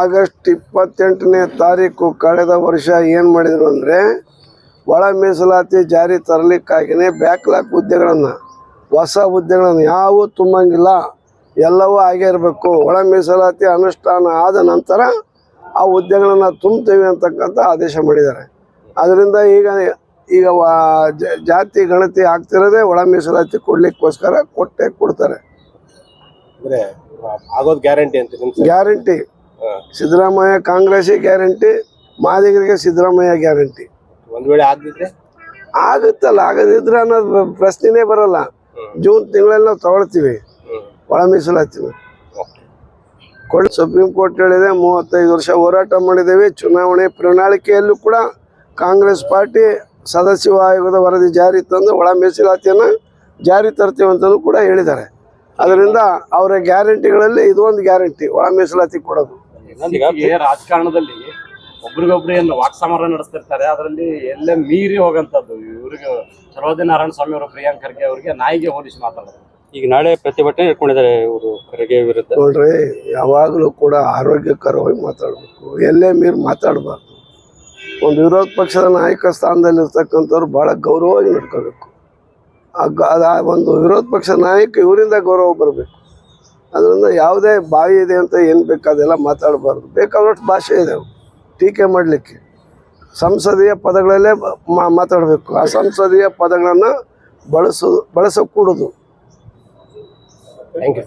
August ಇಪ್ಪತ್ತೆಂಟನೇ ತಾರೀಕು ಕಳೆದ ವರ್ಷ ಏನು ಮಾಡಿದರು ಅಂದರೆ ಒಳ ಮೀಸಲಾತಿ ಜಾರಿ ತರಲಿಕ್ಕಾಗಿಯೇ ಬ್ಯಾಕ್ಲಾಕ್ ಹುದ್ದೆಗಳನ್ನು ಹೊಸ ಹುದ್ದೆಗಳನ್ನು ಯಾವೂ ತುಂಬಂಗಿಲ್ಲ. ಎಲ್ಲವೂ ಆಗೇ ಇರಬೇಕು. ಒಳ ಮೀಸಲಾತಿ ಅನುಷ್ಠಾನ ಆದ ನಂತರ ಆ ಹುದ್ದೆಗಳನ್ನು ತುಂಬ್ತೀವಿ ಅಂತಕ್ಕಂಥ ಆದೇಶ ಮಾಡಿದ್ದಾರೆ. ಅದರಿಂದ ಈಗ ಈಗ ಜಾತಿ ಗಣತಿ ಆಗ್ತಿರೋದೇ ಒಳ ಮೀಸಲಾತಿ ಕೊಡ್ಲಿಕ್ಕೋಸ್ಕರ ಕೊಟ್ಟೆ ಕೊಡ್ತಾರೆ. ಅಂದ್ರೆ ಆಗೋದು ಗ್ಯಾರಂಟಿ ಅಂತ ಗ್ಯಾರಂಟಿ. ಸಿದ್ದರಾಮಯ್ಯ ಕಾಂಗ್ರೆಸ್ ಗ್ಯಾರಂಟಿ ಮಾದಿಗರಿಗೆ ಸಿದ್ದರಾಮಯ್ಯ ಗ್ಯಾರಂಟಿ. ಒಂದ್ ವೇಳೆ ಆಗದಿದ್ರೆ? ಆಗುತ್ತಲ್ಲ ಆಗದಿದ್ರೆ ಅನ್ನೋದು ಪ್ರ- ಪ್ರಶ್ನೆನೇ ಬರಲ್ಲ. ಜೂನ್ ತಿಂಗಳಲ್ಲಿ ನಾವು ತಗೊಳ್ತೀವಿ ಒಳ ಮೀಸಲಾತಿ ಕೊಡ್ ಸುಪ್ರೀಂ ಕೋರ್ಟ್ ಹೇಳಿದೆ ಮೂವತ್ತೈದು ವರ್ಷ ಹೋರಾಟ ಮಾಡಿದ್ದೇವೆ. ಚುನಾವಣೆ ಪ್ರಣಾಳಿಕೆಯಲ್ಲೂ ಕೂಡ ಕಾಂಗ್ರೆಸ್ ಪಾರ್ಟಿ ಸದಸ್ಯ ಆಯೋಗದ ವರದಿ ಜಾರಿ ತಂದು ಒಳ ಮೀಸಲಾತಿಯನ್ನು ಜಾರಿ ತರ್ತೀವಿ ಅಂತಲೂ ಕೂಡ ಹೇಳಿದ್ದಾರೆ. ಅದರಿಂದ ಅವರ ಗ್ಯಾರಂಟಿಗಳಲ್ಲಿ ಇದೊಂದು ಗ್ಯಾರಂಟಿ ಒಳ ಮೀಸಲಾತಿ ಕೊಡೋದು. ಇತ್ತೀಚೆಗೆ ರಾಜಕಾರಣದಲ್ಲಿ ಒಬ್ರಿಗೊಬ್ರು ಏನು ವಾಕ್ಸಮರ ನಡೆಸ್ತಿರ್ತಾರೆ ಅದರಲ್ಲಿ ಎಲ್ಲ ಮೀರಿ ಹೋಗಂತದ್ದು ಇವ್ರಿಗೆ ಸರೋಜ ನಾರಾಯಣ ಸ್ವಾಮಿ ಅವರು ಪ್ರಿಯಾಂಕ್ ಖರ್ಗೆ ಅವರಿಗೆ ನಾಯಿಗೆ ಹೋಲಿಸಿ ಮಾತಾಡೋದು. ಈಗ ನಾಳೆ ಪ್ರತಿಭಟನೆ ಇಟ್ಕೊಂಡಿದ್ದಾರೆ ಇವರು ಖರ್ಗೆ ವಿರುದ್ಧ. ನೋಡ್ರಿ ಯಾವಾಗಲೂ ಕೂಡ ಆರೋಗ್ಯಕರವಾಗಿ ಮಾತಾಡಬೇಕು. ಎಲ್ಲೇ ಮೀರಿ ಮಾತಾಡಬಾರ್ದು. ಒಂದು ವಿರೋಧ ಪಕ್ಷದ ನಾಯಕ ಸ್ಥಾನದಲ್ಲಿ ಇರ್ತಕ್ಕಂಥವ್ರು ಭಾಳ ಗೌರವವಾಗಿ ನಡ್ಕೋಬೇಕು. ಆ ಗ- ಆ ಒಂದು ವಿರೋಧ ಪಕ್ಷದ ನಾಯಕ ಇವರಿಂದ ಗೌರವ ಬರಬೇಕು. ಅದರಿಂದ ಯಾವುದೇ ಬಾಯಿ ಇದೆ ಅಂತ ಏನು ಬೇಕಾದೆಲ್ಲ ಮಾತಾಡಬಾರ್ದು. ಬೇಕಾದಷ್ಟು ಭಾಷೆ ಇದೆ ಟೀಕೆ ಮಾಡಲಿಕ್ಕೆ. ಸಂಸದೀಯ ಪದಗಳಲ್ಲೇ ಮಾತಾಡಬೇಕು. ಆ ಸಂಸದೀಯ ಪದಗಳನ್ನು ಬಳಸೋದು ಬಳಸಕೂಡದು. Thank you